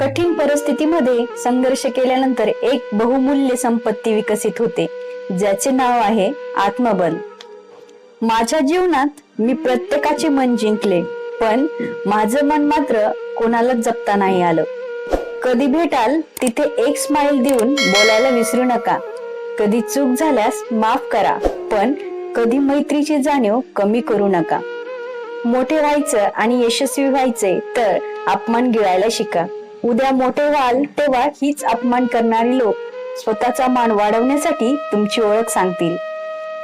कठीण परिस्थितीमध्ये संघर्ष केल्यानंतर एक बहुमूल्य संपत्ती विकसित होते ज्याचे नाव आहे आत्मबल. माझ्या जीवनात मी प्रत्येकाचे मन जिंकले पण माझं मन मात्र कोणालाच जपता नाही आलं. कधी भेटाल तिथे एक स्माइल देऊन बोलायला विसरू नका. कधी चूक झाल्यास माफ करा पण कधी मैत्रीची जाणीव कमी करू नका. मोठे व्हायचं आणि यशस्वी व्हायचे तर अपमान गिळायला शिका. उद्या मोठे व्हाल तेव्हा हीच अपमान करणारी लोक स्वतःचा मान वाढवण्यासाठी तुमची ओळख सांगतील.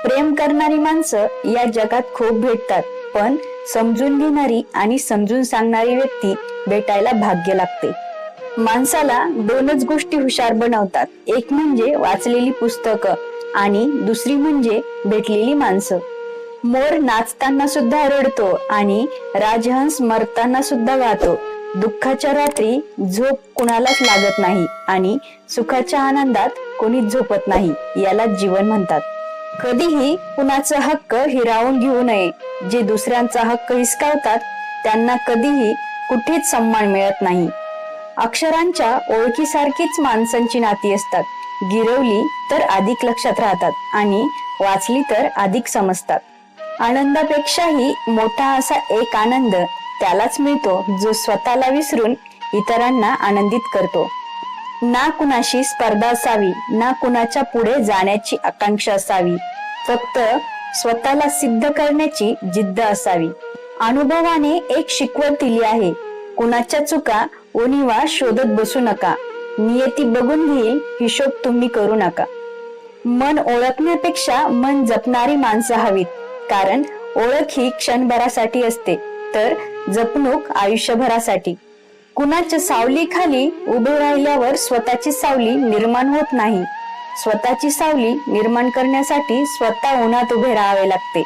प्रेम करणारी माणसं या जगात खूप भेटतात पण समजून घेणारी आणि समजून सांगणारी व्यक्ती भेटायला भाग्य लागते. माणसाला दोनच गोष्टी हुशार बनवतात एक म्हणजे वाचलेली पुस्तकं आणि दुसरी म्हणजे भेटलेली माणसं. मोर नाचताना सुद्धा रडतो आणि राजहंस मरताना सुद्धा गातो दुःखाच्या रात्री झोप कुणालाच लागत नाही आणि सुखाच्या आनंदात कोणीच झोपत नाही याला जीवन म्हणतात. कधीही कुणाचा हक्क हिरावून घेऊ नये जे दुसऱ्यांचा हक्क हिसकावतात त्यांना कधीही कुठेच सन्मान मिळत नाही. अक्षरांच्या ओळखीसारखीच माणसांची नाती असतात. गिरवली तर अधिक लक्षात राहतात आणि वाचली तर अधिक समजतात. आनंदापेक्षाही मोठा असा एक आनंद त्यालाच मिळतो जो स्वतःला विसरून इतरांना आनंदित करतो. ना कुणाशी स्पर्धा असावी ना कुणाच्या पुढे जाण्याची आकांक्षा असावी. फक्त स्वतःला सिद्ध करण्याची जिद्द असावी. अनुभवाने एक शिकवण दिली आहे कुणाच्या चुका ओनिवा शोधत बसू नका. नियती बघून घेईल हिशोब तुम्ही करू नका. मन ओळखण्यापेक्षा मन जपणारी माणसं हवीत कारण ओळख ही क्षणभरासाठी असते. तर जपणूक आयुष्यभरासाठी. कुणाच्या सावली खाली उभे राहिल्यावर स्वतःची सावली निर्माण होत नाही. स्वतःची सावली निर्माण करण्यासाठी स्वतः उन्हात उभे राहावे लागते.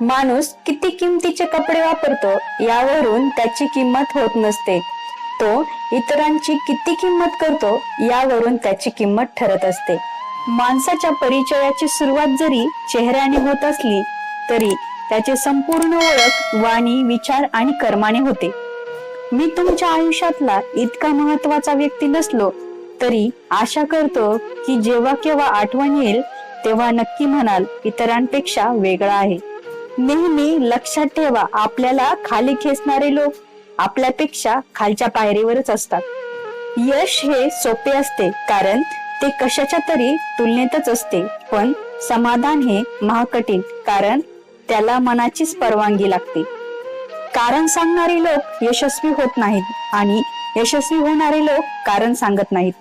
माणूस किती किमतीचे कपडे वापरतो यावरून त्याची किंमत होत नसते. तो इतरांची किती किंमत करतो यावरून त्याची किंमत ठरत असते. माणसाच्या परिचयाची सुरुवात जरी चेहऱ्याने होत असली तरी त्याचे संपूर्ण ओळख वाणी विचार आणि कर्माने होते. मी तुमच्या आयुष्यातला इतका महत्त्वाचा व्यक्ती नसलो तरी आशा करतो की जेव्हा केव्हा आठवण येईल तेव्हा नक्की म्हणाल इतरांपेक्षा वेगळा आहे. नेहमी लक्षात ठेवा आपल्याला खाली खेचणारे लोक आपल्यापेक्षा खालच्या पायरीवरच असतात. यश हे सोपे असते कारण ते कशाच्या तरी तुलनेतच असते पण समाधान हे महाकठीण कारण त्याला मनाचीच परवानगी लागते. कारण सांगणारे लोक यशस्वी होत नाहीत आणि यशस्वी होणारे लोक कारण सांगत नाहीत.